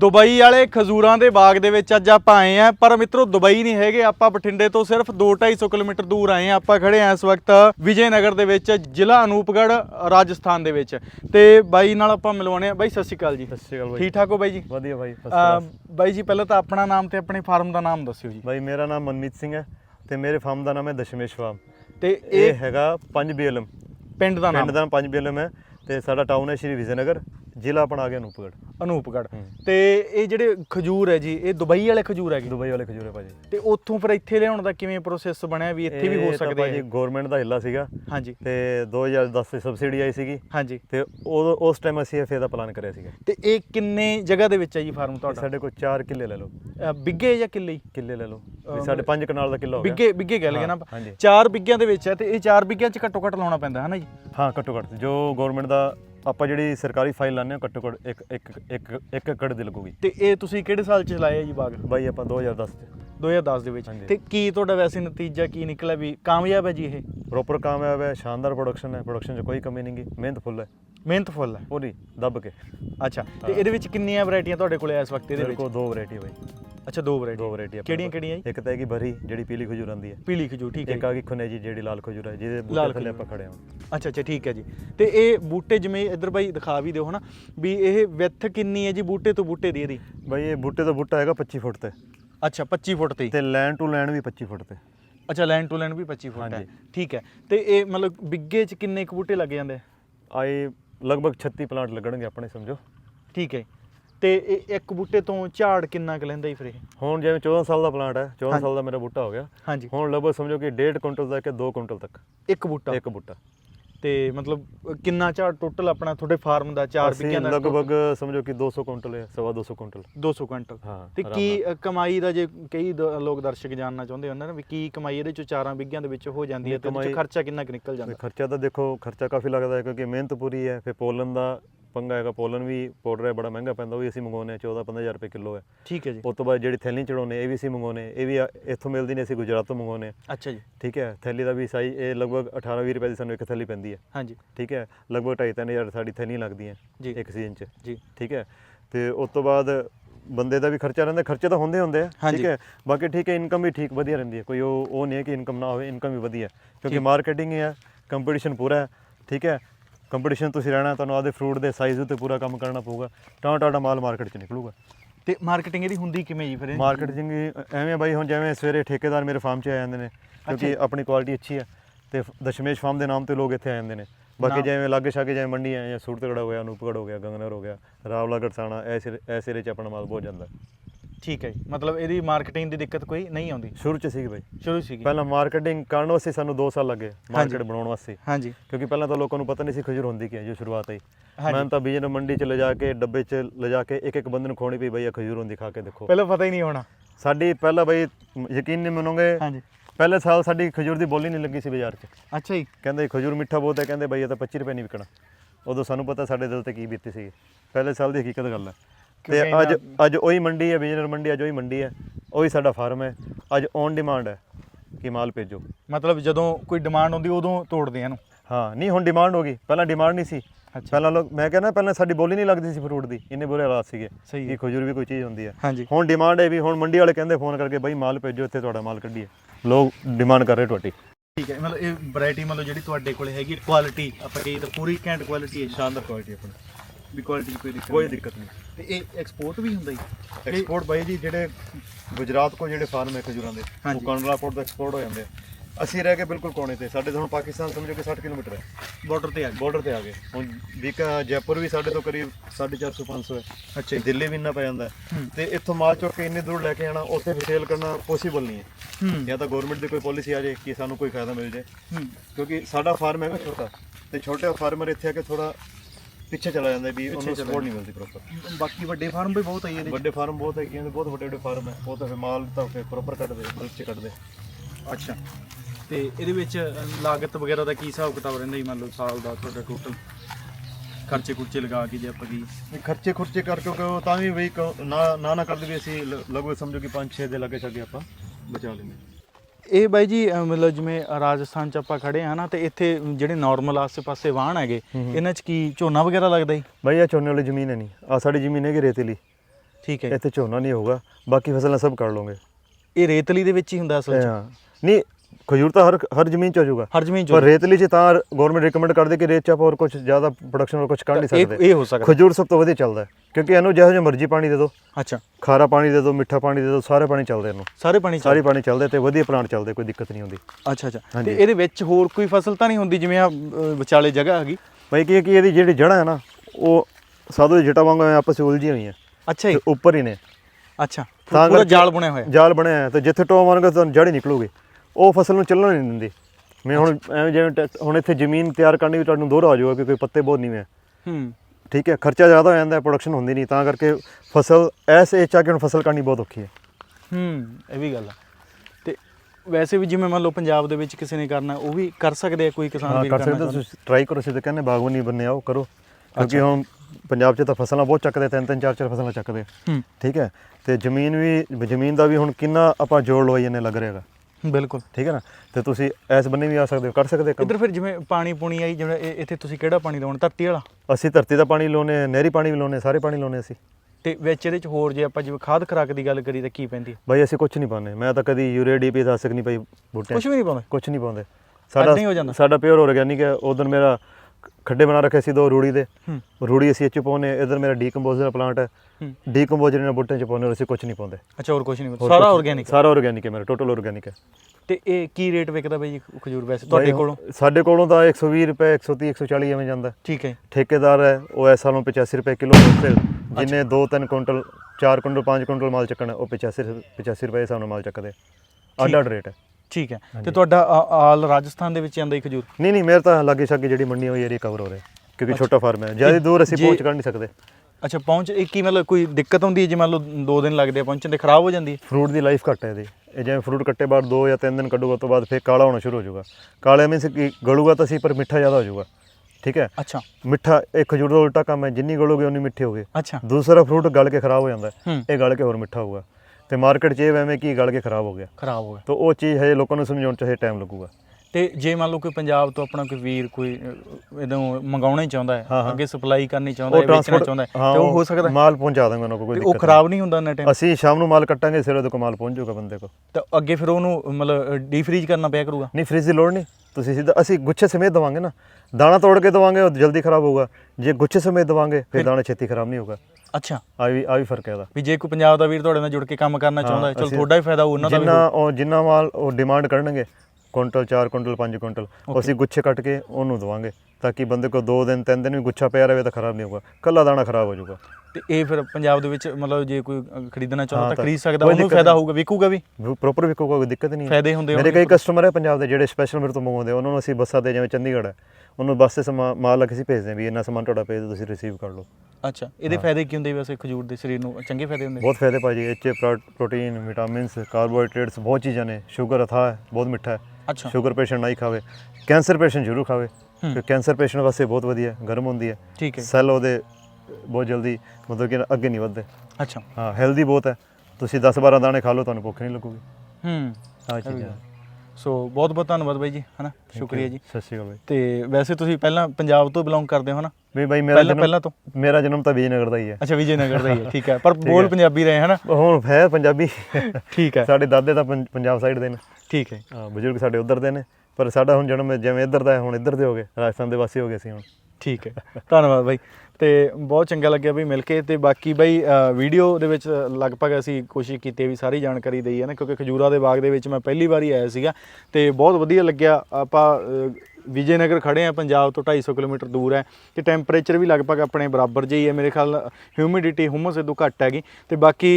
Dubai ਵਾਲੇ ਖਜ਼ੂਰਾਂ ਦੇ ਬਾਗ ਦੇ ਵਿੱਚ ਅੱਜ ਆਪਾਂ ਆਏ ਆ ਪਰ ਮਿੱਤਰੋ ਦੁਬਈ ਨਹੀਂ ਹੈਗੇ। ਆਪਾਂ ਬਠਿੰਡੇ ਤੋਂ ਸਿਰਫ 2-250 ਕਿਲੋਮੀਟਰ ਦੂਰ ਆਏ ਆ ਆਪਾਂ ਖੜੇ ਆ ਇਸ ਵਕਤ ਵਿਜੇ ਨਗਰ ਦੇ ਵਿੱਚ ਜ਼ਿਲ੍ਹਾ ਅਨੂਪਗੜ੍ਹ ਰਾਜਸਥਾਨ ਦੇ ਵਿੱਚ। ਤੇ ਬਾਈ ਨਾਲ ਆਪਾਂ ਮਿਲਵਾਉਣੇ ਆ ਬਾਈ ਸਤਿ ਸ਼੍ਰੀ ਅਕਾਲ ਜੀ। ਸਤਿ ਸ਼੍ਰੀ ਅਕਾਲ ਬਾਈ। ਠੀਕ ਠਾਕ ਹੋ ਬਾਈ ਜੀ? ਵਧੀਆ ਬਾਈ। ਬਾਈ ਜੀ ਪਹਿਲਾਂ ਤਾਂ ਆਪਣਾ ਨਾਮ ਤੇ ਆਪਣੇ ਫਾਰਮ ਦਾ ਨਾਮ ਦੱਸਿਓ ਜੀ। ਬਾਈ ਮੇਰਾ ਨਾਮ ਮਨਮੀਤ ਸਿੰਘ ਹੈ ਤੇ ਮੇਰੇ ਫਾਰਮ ਦਾ ਨਾਮ ਹੈ ਦਸ਼ਮੇਸ਼ ਫਾਰਮ। ਤੇ ਇਹ ਹੈਗਾ 5 ਬੀਐਲਐਮ ਪਿੰਡ ਦਾ ਪਿੰਡ ਨਾਮ। ਦਾ ਨਾਮ 5 ਬੀਐਲਐਮ ਹੈ ਤੇ ਸਾਡਾ ਟਾਊਨ ਹੈ ਸ਼੍ਰੀ ਵਿਜੇਨਗਰ। ਜ਼ਿਲ੍ਹਾ ਆਪਣਾ ਆ ਗਿਆ ਅਨੂਪਗੜ੍ਹ। ਹੂੰ। ਤੇ ਇਹ ਜਿਹੜੇ ਖਜੂਰ ਹੈ ਜੀ ਇਹ ਦੁਬਈ ਵਾਲੇ ਖਜੂਰ ਹੈਗੇ? ਦੁਬਈ ਵਾਲੇ ਖਜੂਰੇ ਭਾਜੀ। ਤੇ ਉੱਥੋਂ ਫਿਰ ਇੱਥੇ ਲਿਆਉਣ ਦਾ ਕਿਵੇਂ ਪ੍ਰੋਸੈਸ ਬਣਿਆ ਵੀ ਇੱਥੇ ਵੀ ਹੋ ਸਕਦੇ ਭਾਜੀ ਆ ਗਵਰਨਮੈਂਟ ਦਾ ਹਿੱਲਾ ਸੀਗਾ। ਹਾਂਜੀ। ਤੇ 2010 ਤੇ ਸਬਸਿਡੀ ਆਈ ਸੀਗੀ। ਹਾਂਜੀ। ਤੇ ਉਦੋਂ ਉਸ ਟਾਈਮ ਅਸੀਂ ਐਫਏ ਦਾ ਪਲਾਨ ਕਰਿਆ ਸੀਗਾ। ਤੇ ਇਹ ਕਿੰਨੇ ਜਗ੍ਹਾ ਦੇ ਵਿੱਚ ਹੈ ਜੀ ਫਾਰਮ ਤੁਹਾਡਾ? ਸਾਡੇ ਕੋਲ 4 ਕਿੱਲੇ ਲੈ ਲਓ। ਬਿੱਗੇ ਜਾਂ ਕਿੱਲੇ? ਹੀ? ਕਿੱਲੇ ਲੈ ਲਓ। ਸਾਡੇ 5 ਕਨਾਲ ਦਾ ਕਿੱਲਾ ਹੋ ਗਿਆ। ਬਿੱਗੇ ਬਿੱਗੇ ਕਹਿ ਲਈਏ ਨਾ ਹਾਂ, ਬਿੱਗਿਆਂ ਦੇ ਵਿੱਚ ਹੈ ਤੇ ਇਹ ਚਾਰ ਬਿੱਗਿਆਂ 'ਚ ਘੱਟੋ ਘੱਟ ਲਾਉਣਾ ਪੈਂਦਾ ਹੈ ਨਾ ਜੀ? ਹਾਂ ਘੱਟੋ ਘੱਟ। ਜੋ ਗਵਰਨਮੈਂਟ ਦਾ ਆਪਾਂ ਜਿਹੜੀ ਸਰਕਾਰੀ ਫਾਈਲ ਲਾਉਂਦੇ ਹਾਂ ਘੱਟੋ ਘੱਟ ਇੱਕ ਇੱਕ ਇੱਕ ਇੱਕ ਏਕੜ ਦੀ ਲੱਗੂਗੀ। ਤੇ ਇਹ ਤੁਸੀਂ ਕਿਹੜੇ ਸਾਲ 'ਚ ਲਾਇਆ ਜੀ ਬਾਗ? ਬਾਈ ਆਪਾਂ 2010 ਚ। 2010 ਦੇ ਵਿੱਚ। ਹਾਂਜੀ। ਤੇ ਕੀ ਤੁਹਾਡਾ ਵੈਸੇ ਨਤੀਜਾ ਕੀ ਨਿਕਲਿਆ ਵੀ ਕਾਮਯਾਬ ਹੈ ਜੀ ਇਹ? ਪ੍ਰੋਪਰ ਕਾਮਯਾਬ ਹੈ ਸ਼ਾਨਦਾਰ ਪ੍ਰੋਡਕਸ਼ਨ ਹੈ ਪ੍ਰੋਡਕਸ਼ਨ 'ਚ ਕੋਈ ਕਮੀ ਨਹੀਂਗੀ ਮਿਹਨਤ ਫੁੱਲ ਹੈ। ਮਿਹਨਤਫੁੱਲ ਹੈ। ਪੂਰੀ ਦੱਬ ਕੇ। ਅੱਛਾ ਤੇ ਇਹਦੇ ਵਿੱਚ ਕਿੰਨੀਆਂ ਵੈਰਾਈਟੀਆਂ ਤੁਹਾਡੇ ਕੋਲ ਇਸ ਵਕਤ ਇਹਦੇ ਮੇਰੇ ਵਿੱਚ? ਕੋਲ ਦੋ ਵੈਰਾਈਟੀ ਬਾਈ। ਅੱਛਾ ਦੋ ਵੈਰਾਈਟੀ ਦੋ ਵੈਰਾਈਟੀ ਕਿਹੜੀਆਂ ਕਿਹੜੀਆਂ ਜੀ? ਇੱਕ ਤਾਂ ਹੈਗੀ ਭਰੀ ਜਿਹੜੀ ਪੀਲੀ ਖਜੂਰ ਆਂਦੀ ਹੈ। ਪੀਲੀ ਖਜੂਰ ਠੀਕ ਹੈ ਇੱਕ ਆ ਗਈ ਖੁਨੇਜੀ ਜਿਹੜੀ ਲਾਲ ਖਜੂਰ ਹੈ ਜਿਹਦੇ ਬੂਟੇ ਥੱਲੇ। ਆਪਾਂ ਖੜੇ ਹਾਂ। ਅੱਛਾ ਅੱਛਾ ਠੀਕ ਹੈ ਜੀ। ਤੇ ਇਹ ਬੂਟੇ ਜਿਵੇਂ ਇੱਧਰ ਬਾਈ ਦਿਖਾ ਵੀ ਦਿਓ ਹਨਾ ਵੀ ਇਹ ਵਿੱਥ ਕਿੰਨੀ ਹੈ ਜੀ ਬੂਟੇ ਤੋਂ ਬੂਟੇ ਦੀ ਇਹਦੀ? ਬਾਈ ਇਹ ਬੂਟੇ ਤੋਂ ਬੂਟਾ ਹੈਗਾ 25 ਫੁੱਟ ਤੇ। ਅੱਛਾ 25 ਫੁੱਟ ਤੇ। ਤੇ ਲੈਂਡ ਟੂ ਲੈਂਡ ਵੀ 25 ਫੁੱਟ ਤੇ। ਅੱਛਾ ਲੈਂਡ ਟੂ ਲੈਂਡ ਵੀ 25 ਫੁੱਟ ਹੈ। ਠੀਕ ਹੈ। ਤੇ ਇਹ ਮਤਲਬ ਬਿੱਗੇ 'ਚ ਕਿੰਨੇ ਕੁ ਬੂਟੇ ਲੱਗ ਜਾਂਦੇ? ਆਏ ਲਗਭਗ 36 ਪਲਾਂਟ ਲੱਗਣਗੇ ਆਪਣੇ ਸਮਝੋ। ਠੀਕ ਹੈ। ਤੇ ਇਹ ਇੱਕ ਬੂਟੇ ਤੋਂ ਝਾੜ ਕਿੰਨਾ ਕੁ ਲੈਂਦਾ ਜੀ ਫਿਰ ਇਹ? ਹੁਣ ਜਿਵੇਂ 14 ਸਾਲ ਦਾ ਪਲਾਂਟ ਹੈ 14 ਹਾਂਜੀ। ਸਾਲ ਦਾ ਮੇਰਾ ਬੂਟਾ ਹੋ ਗਿਆ। ਹਾਂਜੀ। ਹੁਣ ਲਗਭਗ ਸਮਝੋ ਕਿ 1.5 ਕੁਇੰਟਲ ਦਾ ਕਿ 2 ਕੁਇੰਟਲ ਤੱਕ। ਇੱਕ ਬੂਟਾ? ਇੱਕ ਬੂਟਾ। ਤੇ ਮਤਲਬ ਕਿੰਨਾ ਝਾੜ ਟੋਟਲ ਆਪਣਾ ਤੁਹਾਡੇ ਫਾਰਮ ਦਾ ਚਾਰ ਅਸੀਂ ਬਿੱਗਿਆਂ ਦਾ ਲਗਭਗ ਸਮਝੋ ਕਿ 200 ਕੁਇੰਟਲ ਹੈ ਸਵਾ 200 ਕੁਇੰਟਲ। 200 ਕੁਇੰਟਲ। ਹਾਂ ਤੇ ਕੀ ਕਮਾਈ ਦਾ ਜੇ ਕਈ ਲੋਕ ਦਰਸ਼ਕ ਜਾਨਣਾ ਚਾਹੁੰਦੇ ਹੁੰਦੇ ਨੇ ਵੀ ਕੀ ਕਮਾਈ ਇਹਦੇ ਚੋਂ ਚਾਰਾਂ ਬਿੱਗਿਆਂ ਦੇ ਵਿੱਚ ਹੋ ਜਾਂਦੀ ਹੈ ਤੇ ਉਹਦੇ ਖਰਚਾ ਕਿੰਨਾ ਕੁ ਨਿਕਲ ਜਾਂਦਾ? ਖਰਚਾ ਤਾਂ ਦੇਖੋ ਖਰਚਾ ਕਾਫੀ ਲੱਗਦਾ ਹੈ ਕਿਉਂਕਿ ਮਿਹਨਤ ਪੂਰੀ ਹੈ ਫਿਰ ਪੋਲਨ ਦਾ ਪੰਗਾ ਹੈਗਾ ਪੋਲਨ ਵੀ ਪਾਊਡਰ ਹੈ ਬੜਾ ਮਹਿੰਗਾ ਪੈਂਦਾ ਉਹ ਵੀ ਅਸੀਂ ਮੰਗਵਾਉਂਦੇ ਹਾਂ 14 15000 ਰੁਪਏ ਕਿਲੋ ਹੈ। ਠੀਕ ਹੈ ਜੀ। ਉਸ ਤੋਂ ਬਾਅਦ ਜਿਹੜੀ ਥੈਲੀ ਚੜਾਉਨੇ ਇਹ ਵੀ ਅਸੀਂ ਮੰਗਵਾਉਂਦੇ ਇਹ ਵੀ ਆ- ਇੱਥੋਂ ਮਿਲਦੀ ਨਹੀਂ ਅਸੀਂ ਗੁਜਰਾਤ ਤੋਂ ਮੰਗਵਾਉਂਦੇ ਹਾਂ। ਅੱਛਾ ਜੀ। ਠੀਕ ਹੈ ਥੈਲੀ ਦਾ ਵੀ ਸਾਈ ਇਹ ਲਗਭਗ 18 20 ਰੁਪਏ ਦੀ ਸਾਨੂੰ ਇੱਕ ਥੈਲੀ ਪੈਂਦੀ ਹੈ। ਹਾਂਜੀ। ਠੀਕ ਹੈ ਲਗਭਗ 2.5 3000 ਸਾਡੀ ਥੈਲੀ ਲੱਗਦੀਆਂ ਇੱਕ ਸੀਜ਼ਨ 'ਚ। ਜੀ। ਠੀਕ ਹੈ ਤੇ ਉਸ ਤੋਂ ਬਾਅਦ ਬੰਦੇ ਦਾ ਵੀ ਖਰਚਾ ਰਹਿੰਦਾ ਖਰਚੇ ਤਾਂ ਹੁੰਦੇ ਹੁੰਦੇ ਆ। ਠੀਕ ਹੈ ਬਾਕੀ ਠੀਕ ਹੈ ਇਨਕਮ ਵੀ ਠੀਕ ਵਧੀਆ ਰਹਿੰਦੀ ਹੈ। ਕੋਈ ਉਹ ਉਹ ਨਹੀਂ ਹੈ ਕਿ ਇਨਕਮ ਨਾ ਹੋਵੇ ਇਨਕਮ ਵੀ ਵਧੀਆ। ਕਿਉਂਕਿ। ਮਾਰਕੀਟਿੰਗ ਹੈ ਕੰਪੀਟੀਸ਼ਨ ਪੂਰਾ ਹੈ। ਠੀਕ ਹੈ ਕੰਪੀਟੀਸ਼ਨ ਤੁਸੀਂ ਰਹਿਣਾ ਤੁਹਾਨੂੰ ਆਪਦੇ ਫਰੂਟ ਦੇ ਸਾਈਜ਼ ਉੱਤੇ ਪੂਰਾ ਕੰਮ ਕਰਨਾ ਪਊਗਾ। ਤਾਂ ਤੁਹਾਡਾ ਮਾਲ ਮਾਰਕੀਟ 'ਚ ਨਿਕਲੂਗਾ। ਤੇ ਮਾਰਕੀਟਿੰਗ ਇਹਦੀ ਹੁੰਦੀ ਕਿਵੇਂ ਜੀ ਫਿਰ? ਮਾਰਕੀਟਿੰਗ ਐਵੇਂ ਆ ਬਾਈ ਹੁਣ ਜਿਵੇਂ ਸਵੇਰੇ ਠੇਕੇਦਾਰ ਮੇਰੇ ਫਾਰਮ 'ਚ ਆ ਜਾਂਦੇ ਨੇ ਕਿਉਂਕਿ। ਆਪਣੀ ਕੁਆਲਿਟੀ ਅੱਛੀ ਹੈ ਤੇ ਦਸ਼ਮੇਸ਼ ਫਾਰਮ ਦੇ ਨਾਮ ਤੇ ਲੋਕ ਇੱਥੇ ਆ ਜਾਂਦੇ ਨੇ। ਬਾਕੀ ਜਿਵੇਂ ਲਾਗੇ ਛਾਗੇ ਜਿਵੇਂ ਮੰਡੀ ਹੈ ਜਾਂ ਸੂਰਤਗੜਾ ਹੋ ਗਿਆ ਅਨੂਪਗੜ ਹੋ ਗਿਆ ਗੰਗਨਰ ਹੋ ਗਿਆ ਰਾਵਲਾ ਗੜਸਾਣਾ ਐਸੇ ਐਸੇ ਏਰੀਏ 'ਚ ਆਪਣਾ ਮਾਲ ਬਹੁਤ ਜਾਂਦਾ। ਠੀਕ ਹੈ ਜੀ। ਮਤਲਬ ਇਹਦੀ ਮਾਰਕੀਟਿੰਗ ਦੀ ਦਿੱਕਤ ਕੋਈ ਨਹੀਂ ਆਉਂਦੀ। ਸ਼ੁਰੂ 'ਚ ਸੀਗੀ ਬਾਈ। ਸ਼ੁਰੂ ਸੀਗੀ। ਪਹਿਲਾਂ ਮਾਰਕੀਟਿੰਗ ਕਰਨ ਵਾਸਤੇ ਸਾਨੂੰ 2 ਸਾਲ ਲੱਗੇ ਮਾਰਕੀਟ ਬਣਾਉਣ ਵਾਸਤੇ। ਹਾਂਜੀ। ਕਿਉਂਕਿ ਪਹਿਲਾਂ ਤਾਂ ਲੋਕਾਂ ਨੂੰ ਪਤਾ ਨਹੀਂ ਸੀ ਖਜੂਰ ਹੁੰਦੀ ਕੀ ਹੈ ਜੋ ਸ਼ੁਰੂਆਤ ਹਾਂਜੀ। ਮੈਂ ਤਾਂ ਬਿਜਨ ਮੰਡੀ 'ਚ ਲਿਜਾ ਕੇ ਡੱਬੇ 'ਚ ਲਿਜਾ ਕੇ ਇੱਕ ਇੱਕ ਬੰਦੇ ਨੂੰ ਖਵਾਉਣੀ ਪਈ ਬਈ ਇਹ ਖਜੂਰ ਹੁੰਦੀ ਖਾ ਕੇ ਦੇਖੋ। ਪਹਿਲਾਂ ਪਤਾ ਹੀ ਨਹੀਂ ਹੋਣਾ। ਸਾਡੀ ਪਹਿਲਾਂ ਬਈ ਯਕੀਨ ਨਹੀਂ ਮੰਨੋਗੇ ਹਾਂਜੀ। ਪਹਿਲੇ ਸਾਲ ਸਾਡੀ ਖਜੂਰ ਦੀ ਬੋਲੀ ਨਹੀਂ ਲੱਗੀ ਸੀ ਬਾਜ਼ਾਰ 'ਚ। ਅੱਛਾ ਜੀ। ਕਹਿੰਦੇ ਖਜੂਰ ਮਿੱਠਾ ਬਹੁਤ ਹੈ ਕਹਿੰਦੇ ਬਈ ਇਹ ਤਾਂ 25 ਰੁਪਏ ਨਹੀਂ ਵਿਕਣਾ। ਉਦੋਂ ਸਾਨੂੰ ਪਤਾ ਸਾਡੇ ਦਿਲ ਤੇ ਕੀ ਬੀਤੀ ਸੀ ਪਹਿਲੇ ਸਾਲ ਦੀ ਹਕੀਕਤ ਗੱਲ ਹੈ। ਤੇ ਅੱਜ ਅੱਜ ਉਹੀ ਮੰਡੀ ਹੈ ਬਿਜਨਰ ਮੰਡੀ ਅੱਜ ਉਹੀ ਮੰਡੀ ਹੈ ਉਹੀ ਸਾਡਾ ਫਾਰਮ ਹੈ। ਅੱਜ ਔਨ ਡਿਮਾਂਡ ਹੈ ਕਿ ਮਾਲ ਭੇਜੋ। ਮਤਲਬ ਜਦੋਂ ਕੋਈ ਡਿਮਾਂਡ ਹੁੰਦੀ ਉਦੋਂ ਤੋੜਦੇ ਆ ਇਹਨੂੰ? ਹਾਂ ਨਹੀਂ ਹੁਣ ਡਿਮਾਂਡ ਹੋ ਗਈ। ਪਹਿਲਾਂ ਡਿਮਾਂਡ ਨਹੀਂ ਸੀ। ਪਹਿਲਾਂ ਲੋਕ ਮੈਂ ਕਹਿੰਦਾ ਪਹਿਲਾਂ ਸਾਡੀ ਬੋਲੀ ਨਹੀਂ ਲੱਗਦੀ ਸੀ ਫਰੂਟ ਦੀ। ਇੰਨੇ ਬੁਰੇ ਹਾਲਾਤ ਸੀਗੇ ਹੈ। ਕਿ ਖਜੂਰ ਵੀ ਕੋਈ ਚੀਜ਼ ਹੁੰਦੀ ਹੈ। ਹੁਣ ਡਿਮਾਂਡ ਹੈ ਵੀ ਹੁਣ ਮੰਡੀ ਵਾਲੇ ਕਹਿੰਦੇ ਫੋਨ ਕਰਕੇ ਬਈ ਮਾਲ ਭੇਜੋ ਇੱਥੇ ਤੁਹਾਡਾ ਮਾਲ ਕੱਢੀਏ। ਲੋਕ ਡਿਮਾਂਡ ਕਰ ਰਹੇ ਤੁਹਾਡੀ। ਠੀਕ ਹੈ ਮਤਲਬ ਇਹ ਵੈਰਾਈਟੀ ਮਤਲਬ ਜਿਹੜੀ ਤੁਹਾਡੇ ਕੋਲੇ ਹੈਗੀ ਕੁਆਲਿਟੀ ਆਪਾਂ ਕਹੀ ਤਾਂ ਪੂਰੀ ਕੈਂਟ ਕੁਆਲਿਟੀ ਹੈ ਸ਼ਾਨਦਾਰ ਕੁਆਲਿਟੀ ਆਪਣੀ। ਵੀ ਕੁਆਲਿਟੀ ਕੋਈ ਦਿੱਕਤ ਕੋਈ ਨਹੀਂ। ਦਿੱਕਤ ਨਹੀਂ। ਤੇ ਇਹ ਐਕਸਪੋਰਟ ਵੀ ਹੁੰਦਾ ਜੀ। ਐਕਸਪੋਰਟ ਬਾਈ ਜੀ ਜਿਹੜੇ ਗੁਜਰਾਤ ਕੋ ਜਿਹੜੇ ਫਾਰਮ ਹੈ ਖਜੂਰਾਂ ਦੇ ਉਹ ਹਾਂਜੀ। ਕੰਡਲਾ ਪੋਰਟ ਤੋਂ ਐਕਸਪੋਰਟ ਹੋ ਜਾਂਦੇ ਆ। ਅਸੀਂ ਰਹਿ ਕੇ ਬਿਲਕੁਲ ਕੋਨੇ ਤੇ ਸਾਡੇ ਤੋਂ ਪਾਕਿਸਤਾਨ ਸਮਝੋ ਕਿ 60 ਕਿਲੋਮੀਟਰ ਹੈ। ਬਾਰਡਰ ਤੇ ਆ ਗਏ। ਬਾਰਡਰ ਤੇ ਆ ਗਏ। ਹੁਣ ਵੀਕਾ ਜੈਪੁਰ ਵੀ ਸਾਡੇ ਤੋਂ ਕਰੀਬ 450 500 ਹੈ। ਅੱਛਾ ਦਿੱਲੀ ਵੀ ਇੰਨਾ ਪੈ ਜਾਂਦਾ। ਤੇ ਇੱਥੋਂ ਮਾਲ ਚੁੱਕ ਕੇ ਇੰਨੀ ਦੂਰ ਲੈ ਕੇ ਆਣਾ ਉੱਥੇ ਸੇਲ ਕਰਨਾ ਪੋਸੀਬਲ ਨਹੀਂ ਹੈ। ਜਾਂ ਤਾਂ ਗਵਰਨਮੈਂਟ ਦੀ ਕੋਈ ਪਾਲਿਸੀ ਆ ਜਾਏ ਕਿ ਸਾਨੂੰ ਕੋਈ ਫਾਇਦਾ ਮਿਲ ਜਾਏ ਕਿਉਂਕਿ ਸਾਡਾ ਫਾਰਮ ਹੈਗਾ ਛੋਟਾ। ਤੇ ਛੋਟੇ ਫਾਰਮਰ ਇੱਥੇ ਆ ਕੇ ਥੋੜਾ ਪਿੱਛੇ ਚਲਾ ਜਾਂਦਾ ਵੀ ਉਹਨੂੰ ਸਪੋਰਟ ਨਹੀਂ ਮਿਲਦੀ ਪ੍ਰੋਪਰ ਬਾਕੀ ਵੱਡੇ ਫਾਰਮ ਵੀ ਬਹੁਤ ਆਈ ਇਹਦੇ 'ਚ। ਵੱਡੇ ਫਾਰਮ ਬਹੁਤ ਹੈ ਕਿਉਂਕਿ ਬਹੁਤ ਵੱਡੇ ਵੱਡੇ ਫਾਰਮ ਹੈ। ਉਹ ਤਾਂ ਫਿਰ ਮਾਲ ਤਾਂ ਫਿਰ ਪ੍ਰੋਪਰ ਕੱਢਦੇ ਬਲਕ ਚ ਕੱਢਦੇ। ਅੱਛਾ। ਤੇ ਇਹਦੇ ਵਿੱਚ ਲਾਗਤ ਵਗੈਰਾ ਦਾ ਕੀ ਹਿਸਾਬ ਕਿਤਾਬ ਰਹਿੰਦਾ ਜੀ? ਮੰਨ ਲਓ ਸਾਲ ਦਾ ਤੁਹਾਡਾ ਟੋਟਲ ਖਰਚੇ ਖੁਰਚੇ ਲਗਾ ਕੇ ਜੇ ਆਪਾਂ ਕੀ ਨਹੀਂ ਖਰਚੇ ਖੁਰਚੇ ਕਰ ਕਿਉਂਕਿ ਉਹ ਤਾਂ ਵੀ ਬਈ ਕ- ਨਾ ਨਾ ਨਾ ਕਰਦੇ ਵੀ ਅਸੀਂ ਲ- ਲਗਭਗ ਸਮਝੋ ਕਿ 5-6 ਦੇ ਲੱਗੇ ਛੱਗੇ ਆਪਾਂ ਬਚਾ ਲੈਂਦੇ ਇਹ ਬਾਈ ਜੀ ਮਤਲਬ ਜਿਵੇਂ ਰਾਜਸਥਾਨ ਚ ਆਪਾਂ ਖੜੇ ਆ ਨਾ ਤੇ ਇੱਥੇ ਜਿਹੜੇ ਨਾਰਮਲ ਆਸੇ-ਪਾਸੇ ਵਾਹਣ ਹੈਗੇ ਇਹਨਾਂ ਚ ਕੀ ਝੋਨਾ ਵਗੈਰਾ ਲੱਗਦਾ ਜੀ? ਬਾਈ ਇਹ ਝੋਨੇ ਵਾਲੀ ਜ਼ਮੀਨ ਹੈ ਨਹੀਂ ਆ ਸਾਡੀ ਜ਼ਮੀਨ ਹੈਗੀ ਰੇਤਲੀ। ਠੀਕ ਹੈ ਇੱਥੇ ਝੋਨਾ ਨਹੀਂ ਹੋਊਗਾ ਬਾਕੀ ਫਸਲਾਂ ਸਭ ਕਰ ਲਓਗੇ ਇਹ ਰੇਤਲੀ ਦੇ ਵਿੱਚ ਹੀ ਹੁੰਦਾ ਅਸਲ 'ਚ? ਹਾਂ। ਨਹੀਂ ਖਜੂਰ ਤਾਂ ਹਰ ਹਰ ਜ਼ਮੀਨ 'ਚ ਹੋ ਜਾਊਗਾ। ਹਰ ਜ਼ਮੀਨ 'ਚ ਪਰ ਰੇਤਲੀ 'ਚ ਤਾਂ ਗਵਰਨਮੈਂਟ ਰეკਮੈਂਡ ਕਰਦੇ ਕਿ ਰੇਤ 'ਚ ਆਪਾਂ ਹੋਰ ਕੁਝ ਜ਼ਿਆਦਾ ਪ੍ਰੋਡਕਸ਼ਨ ਹੋਰ ਕੁਝ ਕਰ ਨਹੀਂ ਸਕਦੇ। ਇਹ ਹੋ ਸਕਦਾ। ਖਜੂਰ ਸਭ ਤੋਂ ਵਧੀਆ ਚੱਲਦਾ ਕਿਉਂਕਿ ਇਹਨੂੰ ਜਿਹੋ ਜਿਹਾ ਮਰਜ਼ੀ ਪਾਣੀ ਦੇ ਦਿਓ। ਅੱਛਾ। ਖਾਰਾ ਪਾਣੀ ਦੇ ਦਿਓ ਮਿੱਠਾ ਪਾਣੀ ਦੇ ਦਿਓ ਸਾਰੇ ਪਾਣੀ ਚੱਲਦੇ ਇਹਨੂੰ। ਸਾਰੇ ਪਾਣੀ ਸਾਰੇ ਪਾਣੀ ਚੱਲਦੇ ਤੇ ਵਧੀਆ ਪਲਾਂਟ ਚੱਲਦੇ ਕੋਈ ਦਿੱਕਤ ਨਹੀਂ ਹੁੰਦੀ। ਅੱਛਾ ਅੱਛਾ। ਤੇ। ਇਹਦੇ ਵਿੱਚ ਹੋਰ ਕੋਈ ਫਸਲ ਤਾਂ ਨਹੀਂ ਹੁੰਦੀ ਜਿਵੇਂ ਆ ਵਿਚਾਲੇ ਜਗ੍ਹਾ ਹੈਗੀ? ਭਾਈ ਕੀ ਕਿ ਇਹਦੀ ਜਿਹੜੀ ਜੜ੍ਹਾਂ ਹੈ ਨਾ ਉਹ ਸਾਧੂ ਜਟਾ ਵਾਂਗੂ ਆਪਸ ਵਿੱਚ ਉਲਝੀਆਂ ਹੋਈਆਂ। ਅੱਛਾ ਜੀ। ਉੱਪਰ ਹੀ ਨੇ। ਅੱਛਾ। ਤਾਂ ਪੂਰਾ ਜਾਲ ਬਣਿਆ ਹੋਇਆ। ਜਾਲ ਬਣਿਆ ਹੈ ਤੇ ਜਿੱਥੇ ਟੋ ਮਾਰੋਗੇ ਤੁਹਾਨੂੰ ਜੜ ਹੀ ਨਿਕਲੂਗੀ। ਉਹ ਫਸਲ ਨੂੰ ਚੱਲਣ ਨਹੀਂ ਦਿੰਦੀ। ਮੈਂ ਹੁਣ ਐਵੇਂ ਜਿਵੇਂ ਟੈ- ਹੁਣ ਇੱਥੇ ਜ਼ਮੀਨ ਤਿਆਰ ਕਰਨੀ ਵੀ ਤੁਹਾਨੂੰ ਦੋਹਰਾ ਹੋ ਜਾਊਗਾ ਕਿਉਂਕਿ ਪੱਤੇ ਬਹੁਤ ਨੀਵੇਂ ਹੈ ਹੂੰ। ਠੀਕ ਹੈ ਖਰਚਾ ਜ਼ਿਆਦਾ ਹੋ ਜਾਂਦਾ ਪ੍ਰੋਡਕਸ਼ਨ ਹੁੰਦੀ ਨਹੀਂ ਤਾਂ ਕਰਕੇ ਫਸਲ ਐਸ ਏਚ ਆ ਕੇ ਹੁਣ ਫਸਲ ਕਰਨੀ ਬਹੁਤ ਔਖੀ ਹੈ। ਹੂੰ ਇਹ ਵੀ ਗੱਲ ਆ। ਤੇ ਵੈਸੇ ਵੀ ਜਿਵੇਂ ਮੰਨ ਲਓ ਪੰਜਾਬ ਦੇ ਵਿੱਚ ਕਿਸੇ ਨੇ ਕਰਨਾ ਉਹ ਵੀ ਕਰ ਸਕਦੇ ਆ ਕੋਈ ਕਿਸਾਨ ਹਾਂ ਵੀਰ ਕਰ ਸਕਦੇ ਹੋ, ਤੁਸੀਂ ਟਰਾਈ ਕਰੋ ਸਿੱਧੇ ਕਹਿੰਦੇ ਬਾਗਵਾਨੀ ਬੰਨੇ ਆਓ ਕਰੋ। ਕਿਉਂਕਿ ਹੁਣ ਪੰਜਾਬ 'ਚ ਤਾਂ ਫਸਲਾਂ ਬਹੁਤ ਚੱਕਦੇ ਤਿੰਨ ਤਿੰਨ ਚਾਰ ਚਾਰ ਫਸਲਾਂ ਚੱਕਦੇ ਹੂੰ। ਠੀਕ ਹੈ ਤੇ ਜ਼ਮੀਨ ਵੀ ਜ਼ਮੀਨ ਦਾ ਵੀ ਹੁਣ ਕਿੰਨਾ ਆਪਾਂ ਜੋੜ ਲਵਾਈ ਜਾਂਦੇ ਲੱਗ ਰਿਹਾਗਾ ਬਿਲਕੁਲ। ਠੀਕ ਹੈ ਨਾ? ਤੇ ਤੁਸੀਂ ਐਸ ਬੰਨੇ ਵੀ ਆ ਸਕਦੇ ਹੋ ਕਰ ਸਕਦੇ ਹੋ ਇੱਧਰ ਫਿਰ ਜਿਵੇਂ ਪਾਣੀ ਪੂਣੀ ਆਈ ਇਹ- ਇੱਥੇ ਤੁਸੀਂ ਕਿਹੜਾ ਪਾਣੀ ਲਾਉਣਾ? ਧਰਤੀ ਵਾਲਾ? ਅਸੀਂ ਧਰਤੀ ਦਾ ਪਾਣੀ ਲਾਉਨੇ ਨਹਿਰੀ ਪਾਣੀ ਵੀ ਲਾਉਨੇ ਸਾਰੇ ਪਾਣੀ ਲਾਉਨੇ ਅਸੀਂ। ਤੇ ਵਿੱਚ ਇਹਦੇ ਚ ਹੋਰ ਜੇ ਆਪਾਂ ਜਿਵੇਂ ਖਾਦ ਖਰਾਕ ਦੀ ਗੱਲ ਕਰੀ ਤਾਂ ਕੀ ਪੈਂਦੀ ਹੈ? ਬਾਈ ਅਸੀਂ ਕੁਝ ਨਹੀਂ ਪਾਉਂਦੇ। ਮੈਂ ਤਾਂ ਕਦੀ ਯੂਰੀਆ ਡੀਪੀ ਦਾ ਅਸਕ ਨਹੀਂ ਪਈ ਬੂਟਿਆਂ ਕੁਝ ਵੀ ਨਹੀਂ ਪਾਉਂਦੇ? ਕੁਝ ਨਹੀਂ ਪਾਉਂਦੇ। ਏਦਾਂ ਹੀ ਹੋ ਜਾਂਦਾ? ਸਾਡਾ ਪਿਓਰ ਆਰਗੈਨਿਕ ਹੈ। ਉਧਰ ਮੇਰਾ ਖੱਡੇ ਬਣਾ ਰੱਖੇ ਸੀ ਦੋ ਰੂੜੀ ਦੇ। ਰੂੜੀ ਅਸੀਂ ਇਹ ਚ ਪਾਉਂਦੇ ਇਧਰ ਮੇਰਾ ਡੀਕੰਪੋਜ਼ਰ ਦਾ ਪਲਾਂਟ ਹੈ। ਡੀਕੰਪੋਜ਼ਰ ਨਾਲ ਬੂਟਿਆਂ ਚ ਪਾਉਂਦੇ ਅਸੀਂ ਕੁਝ ਨਹੀਂ ਪਾਉਂਦੇ। ਅੱਛਾ ਹੋਰ ਕੁਝ ਨਹੀਂ ਸਾਰਾ ਆਰਗੇਨਿਕ ਸਾਰਾ ਆਰਗੈਨਿਕ ਹੈ ਮੇਰਾ ਟੋਟਲ ਆਰਗੈਨਿਕ ਹੈ। ਤੇ ਇਹ ਕੀ ਰੇਟ ਵਿਕਦਾ ਬਾਈ ਖਜੂਰ ਵੈਸੇ? ਤੁਹਾਡੇ ਕੋਲੋਂ? ਸਾਡੇ ਕੋਲੋਂ ਤਾਂ 120 ਰੁਪਏ 130 140 ਐਵੇਂ ਜਾਂਦਾ। ਠੀਕ ਹੈ। ਠੇਕੇਦਾਰ ਹੈ ਉਹ ਇਸ ਸਾਲੋਂ 85 ਰੁਪਏ ਕਿਲੋ ਫਿਰ ਜਿੰਨੇ 2-3 ਕੁਇੰਟਲ 4 ਕੁਇੰਟਲ 5 ਕੁਇੰਟਲ ਮਾਲ ਚੱਕਣਾ ਉਹ 85 ਰੁਪਏ- 85 ਰੁਪਏ ਨਾਲ ਮਾਲ ਚੱਕਦੇ। ਅੱਡ ਅੱਡ ਰੇਟ ਹੈ। ਠੀਕ ਹੈ। ਤੇ ਤੁਹਾਡਾ ਆਲ ਰਾਜਸਥਾਨ ਦੇ ਵਿੱਚ ਆਂਦਾ ਹੀ ਖਜੂਰ ਨਹੀਂ ਨਹੀਂ ਮੇਰੇ ਤਾਂ ਲਾਗੇ ਛਾਗੇ ਜਿਹੜੀ ਮੰਡੀ ਹੋਈ ਏਰੀਆ ਕਵਰ ਹੋ ਰਿਹਾ ਕਿਉਂਕਿ ਛੋਟਾ ਫਾਰਮ ਹੈ। ਜ਼ਿਆਦਾ ਦੂਰ ਅਸੀਂ ਪਹੁੰਚ ਕਰ ਨਹੀਂ ਸਕਦੇ। ਅੱਛਾ ਪਹੁੰਚ ਇਹ ਕੀ ਮਤਲਬ ਕੋਈ ਦਿੱਕਤ ਹੁੰਦੀ ਹੈ ਜੇ ਮੰਨ ਲਓ 2 ਦਿਨ ਲੱਗਦੇ ਆ ਪਹੁੰਚਣ ਤੇ ਖਰਾਬ ਹੋ ਜਾਂਦੀ ਹੈ? ਫਰੂਟ ਦੀ ਲਾਈਫ ਘੱਟ ਹੈ ਇਹਦੀ। ਇਹ ਜਿਵੇਂ ਫਰੂਟ ਕੱਟੇ ਬਾਅਦ 2 ਜਾਂ 3 ਦਿਨ ਕੱਢੂਗਾ ਤੋਂ ਬਾਅਦ ਫਿਰ ਕਾਲਾ ਹੋਣਾ ਸ਼ੁਰੂ ਹੋ ਜਾਊਗਾ। ਕਾਲੇ ਮੀਨਸ ਕਿ ਗਲੂਗਾ ਤਾਂ ਸੀ ਪਰ ਮਿੱਠਾ ਜ਼ਿਆਦਾ ਹੋ ਜਾਊਗਾ। ਠੀਕ ਹੈ? ਅੱਛਾ। ਮਿੱਠਾ ਇਹ ਖਜੂਰ ਦਾ ਉਲਟਾ ਕੰਮ ਹੈ ਜਿੰਨੀ ਗਲੋਗੇ ਉਨੀ ਮਿੱਠੇ ਹੋਗੇ ਅੱਛਾ। ਦੂਸਰਾ ਫਰੂਟ ਗਲ ਕੇ ਖਰਾਬ ਹੋ ਜਾਂਦਾ ਇਹ ਗਲ ਕੇ ਹੋਰ ਮਿੱਠਾ ਹੋਊਗਾ। ਤੇ ਮਾਰਕੀਟ 'ਚ ਇਹ ਐਵੇਂ ਕੀ ਗਲ ਕੇ ਖਰਾਬ ਹੋ ਗਿਆ। ਖਰਾਬ ਹੋ ਗਿਆ। ਤਾਂ ਉਹ ਚੀਜ਼ ਹੈ ਲੋਕਾਂ ਨੂੰ ਸਮਝਾਉਣ 'ਚ ਹਜੇ ਟਾਈਮ ਲੱਗੂਗਾ। ਤੇ ਜੇ ਮੰਨ ਲਓ ਕੋਈ ਪੰਜਾਬ ਤੋਂ ਆਪਣਾ ਕੋਈ ਵੀਰ ਕੋਈ ਇਹਦੋਂ ਮੰਗਾਉਣਾ ਹੀ ਚਾਹੁੰਦਾ ਹੈ। ਅੱਗੇ ਸਪਲਾਈ ਕਰਨੀ ਚਾਹੁੰਦਾ ਹੈ ਵੇਚਣਾ ਚਾਹੁੰਦਾ ਹੈ ਤੇ ਉਹ ਹੋ ਸਕਦਾ? ਮਾਲ ਪਹੁੰਚਾ ਦਾਂਗੇ ਉਹਨਾਂ ਕੋਲ ਕੋਈ ਉਹ ਖਰਾਬ ਨਹੀਂ ਹੁੰਦਾ ਨਾ ਟਾਈਮ। ਅਸੀਂ ਸ਼ਾਮ ਨੂੰ ਮਾਲ ਕੱਟਾਂਗੇ ਸਿਰੇ ਤੋਂ ਮਾਲ ਪਹੁੰਚ ਜਾਊਗਾ ਬੰਦੇ ਕੋਲ। ਤਾਂ ਅੱਗੇ ਫਿਰ ਉਹਨੂੰ ਮਤਲਬ ਡੀਫਰੀਜ ਕਰਨਾ ਪਿਆ ਕਰੂਗਾ? ਨਹੀਂ ਫ੍ਰਿਜ ਦੀ ਲੋੜ ਨਹੀਂ। ਤੁਸੀਂ ਸਿੱਧਾ ਅਸੀਂ ਗੁੱਛੇ ਸਮੇਤ ਦਵਾਂਗੇ ਨਾ। ਦਾਣਾ ਤੋੜ ਕੇ ਦਵਾਂਗੇ ਉਹ ਜਲਦੀ ਖਰਾਬ ਹੋਊਗਾ। ਜੇ ਗੁੱਛੇ ਸਮੇਤ ਦਵਾਂਗੇ ਫਿਰ ਦਾਣਾ ਛੇਤੀ ਖਰਾਬ ਨਹੀਂ ਹੋਊਗਾ। ਅੱਛਾ। ਆ ਵੀ ਆ ਵੀ ਫ਼ਰਕ ਹੈ ਇਹਦਾ। ਵੀ ਜੇ ਕੋਈ ਪੰਜਾਬ ਦਾ ਵੀਰ ਤੁਹਾਡੇ ਨਾਲ ਜੁੜ ਕੇ ਕੰਮ ਕਰਨਾ ਚਾਹੁੰਦਾ ਹੈ ਚਲੋ ਅਸੀਂ- ਤੁਹਾਡਾ ਹੀ ਫਾਇਦਾ ਹੋਊ ਉਹਨਾਂ ਦਾ ਵੀ ਜਿੰਨਾ ਉਹ ਜਿੰਨਾ ਮਾਲ ਉਹ ਡਿਮਾਂਡ ਕਰਨਗੇ ਕੁਇੰਟਲ 4 ਕੁਇੰਟਲ 5 ਕੁਇੰਟਲ ਅਸੀਂ ਗੁੱਛੇ ਕੱਟ ਕੇ ਉਹਨੂੰ ਦਵਾਂਗੇ ਤਾਂ ਕਿ ਬੰਦੇ ਕੋਲ 2 ਦਿਨ 3 ਦਿਨ ਵੀ ਗੁੱਛਾ ਪਿਆ ਰਹੇ ਤਾਂ ਖਰਾਬ ਨਹੀਂ ਹੋਊਗਾ ਕੱਲਾ ਦਾਣਾ ਖਰਾਬ ਹੋ ਜਾਊਗਾ। ਤੇ ਇਹ ਫਿਰ ਪੰਜਾਬ ਦੇ ਵਿੱਚ ਮਤਲਬ ਜੇ ਕੋਈ ਖਰੀਦਣਾ ਚਾਹੁੰਦਾ ਤਾਂ ਖਰੀਦ ਸਕਦਾ ਉਹਨੂੰ ਫਾਇਦਾ। ਹੋਊਗਾ ਵਿਕੂਗਾ ਵੀ? ਪ੍ਰੋਪਰ ਵੀ ਕੋਈ ਦਿੱਕਤ ਨਹੀਂ। ਫਾਇਦੇ ਹੁੰਦੇ ਮੇਰੇ ਕਈ ਕਸਟਮਰ ਹੈ ਪੰਜਾਬ ਦੇ ਜਿਹੜੇ ਸਪੈਸ਼ਲ ਮੇਰੇ ਤੋਂ ਮੰਗਵਾਉਂਦੇ ਉਹਨਾਂ ਨੂੰ ਅਸੀਂ ਬੱਸਾਂ ਤੇ ਜਿਵੇਂ ਚੰਡੀਗੜ੍ਹ ਹੈ ਉਹਨੂੰ ਬੱਸ ਤੇ ਮਾਲ ਲੱਗ ਅਸੀਂ ਭੇਜਦੇ ਵੀ ਇੰਨਾ ਸਮਾਨ ਤੁਹਾਡਾ ਭੇਜ ਦਿਓ ਤੁਸੀਂ ਰਿਸੀਵ ਕਰ ਲਓ। ਅੱਛਾ ਇਹਦੇ ਫਾਇਦੇ ਕੀ ਹੁੰਦੇ ਵੈਸੇ ਖਜੂਰ ਦੇ ਸਰੀਰ ਨੂੰ? ਚੰਗੇ ਫਾਇਦੇ ਹੁੰਦੇ? ਬਹੁਤ ਫਾਇਦੇ ਭਾਜੀ ਇਹ 'ਚ ਪ੍ਰੋ- ਪ੍ਰੋਟੀਨ ਵਿਟਾਮਿਨਸ ਕਾਰਬੋਹਾਈਡਰੇਟਸ ਬਹੁਤ ਚੀਜ਼ਾਂ ਨੇ। ਸ਼ੂਗਰ ਅਥਾ ਹੈ ਬਹੁਤ ਮਿੱਠਾ ਹੈ। ਅੱਛਾ। ਸ਼ੂਗਰ ਪੇਸ਼ੈਂਟ ਨਹੀਂ ਖਾਵੇ। ਕੈਂਸਰ ਪੇਸ਼ੈਂਟ ਜ਼ਰੂਰ ਖਾਵੇ ਕਿਉਂਕਿ ਕੈਂਸਰ ਪੇਸ਼ੈਂਟ ਵਾਸਤੇ ਬਹੁਤ ਵਧੀਆ ਗਰਮ ਹੁੰਦੀ ਹੈ। ਠੀਕ ਹੈ। ਸੈੱਲ ਉਹਦੇ ਬਹੁਤ ਜਲਦੀ ਮਤਲਬ ਕਿ ਅੱਗੇ ਨਹੀਂ ਵੱਧਦੇ। ਅੱਛਾ। ਹਾਂ ਹੈਲਦੀ ਬਹੁਤ ਹੈ। ਤੁਸੀਂ 10 12 ਦਾਣੇ ਖਾ ਲਓ ਤੁਹਾਨੂੰ ਭੁੱਖ ਨਹੀਂ ਲੱਗੂਗੀ। ਹੂੰ ਆਹ ਚੀਜ਼ਾਂ। ਸੋ ਬਹੁਤ ਬਹੁਤ ਧੰਨਵਾਦ ਬਾਈ ਜੀ ਹਨਾ? ਸ਼ੁਕਰੀਆ ਜੀ। ਸਤਿ ਸ਼੍ਰੀ ਅਕਾਲ ਬਾਈ। ਤੇ ਵੈਸੇ ਤੁਸੀਂ ਪਹਿਲਾਂ ਪੰਜਾਬ ਤੋਂ ਬਿਲੋਂਗ ਕਰਦੇ ਹੋ ਹਨਾ? ਵੀ ਬਾਈ ਮੇਰਾ ਜਨਮ ਪਹਿਲਾਂ ਤੋਂ? ਮੇਰਾ ਜਨਮ ਤਾਂ ਵਿਜੇਨਗਰ ਦਾ ਹੀ ਹੈ। ਅੱਛਾ ਵਿਜੇ ਨਗਰ ਦਾ ਹੀ ਹੈ ਠੀਕ ਹੈ। ਪਰ ਬੋਲ ਪੰਜਾਬੀ ਰਹੇ ਹਨਾ? ਹੁਣ ਹੈ ਪੰਜਾਬੀ। ਠੀਕ ਹੈ। ਸਾਡੇ ਦਾਦੇ ਤਾਂ ਪੰਜ- ਪੰਜਾਬ ਸਾਈਡ ਦੇ ਨੇ। ਠੀਕ ਹੈ। ਹਾਂ ਬਜ਼ੁਰਗ ਸਾਡੇ ਉਧਰ ਦੇ ਨੇ। ਪਰ ਸਾਡਾ ਹੁਣ ਜਨਮ ਜਿਵੇਂ ਇੱਧਰ ਦਾ ਹੈ ਹੁਣ ਇੱਧਰ ਦੇ ਹੋ ਗਏ। ਰਾਜਸਥਾਨ ਦੇ ਵਾਸੀ ਹੋ ਗਏ ਸੀ ਹੁਣ। ਠੀਕ ਹੈ। ਧੰਨਵਾਦ ਬਾਈ। ਤੇ ਬਹੁਤ ਚੰਗਾ ਲੱਗਿਆ ਬਈ ਮਿਲ ਕੇ ਤੇ ਬਾਕੀ ਬਾਈ ਵੀਡੀਓ ਦੇ ਵਿੱਚ ਲਗਭਗ ਅਸੀਂ ਕੋਸ਼ਿਸ਼ ਕੀਤੀ ਹੈ ਵੀ ਸਾਰੀ ਜਾਣਕਾਰੀ ਦੇਈ ਹੈ ਨਾ, ਕਿਉਂਕਿ ਖਜੂਰਾ ਦੇ ਬਾਗ ਦੇ ਵਿੱਚ ਮੈਂ ਪਹਿਲੀ ਵਾਰੀ ਆਇਆ ਸੀਗਾ ਤੇ ਬਹੁਤ ਵਧੀਆ ਲੱਗਿਆ। ਆਪਾਂ ਵਿਜੇਨਗਰ ਵਿਜੇ ਨਗਰ ਖੜੇ ਆ ਪੰਜਾਬ ਤੋਂ 250 ਕਿਲੋਮੀਟਰ ਦੂਰ ਹੈ ਤੇ ਟੈਂਪਰੇਚਰ ਵੀ ਲਗਭਗ ਆਪਣੇ ਬਰਾਬਰ ਜਿਹੀ ਹੈ। ਮੇਰੇ ਖਿਆਲ ਹਿਊਮਿਡਿਟੀ ਹੁਮਸ ਇਦੋਂ ਘੱਟ ਹੈਗੀ। ਤੇ ਬਾਕੀ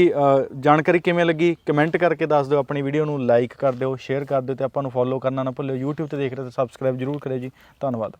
ਜਾਣਕਾਰੀ ਕਿਵੇਂ ਲੱਗੀ ਕਮੈਂਟ ਕਰਕੇ ਦੱਸ ਦਿਓ, ਆਪਣੀ ਵੀਡੀਓ ਨੂੰ ਲਾਈਕ ਕਰ ਦਿਓ ਸ਼ੇਅਰ ਕਰ ਦਿਓ ਤੇ ਆਪਾਂ ਨੂੰ ਫੋਲੋ ਕਰਨਾ ਨਾ ਭੁੱਲਿਓ। YouTube ਤੇ ਦੇਖ ਰਹੇ ਹੋ ਤਾਂ ਸਬਸਕ੍ਰਾਈਬ ਜਰੂਰ ਕਰਿਓ ਜੀ। ਧੰਨਵਾਦ।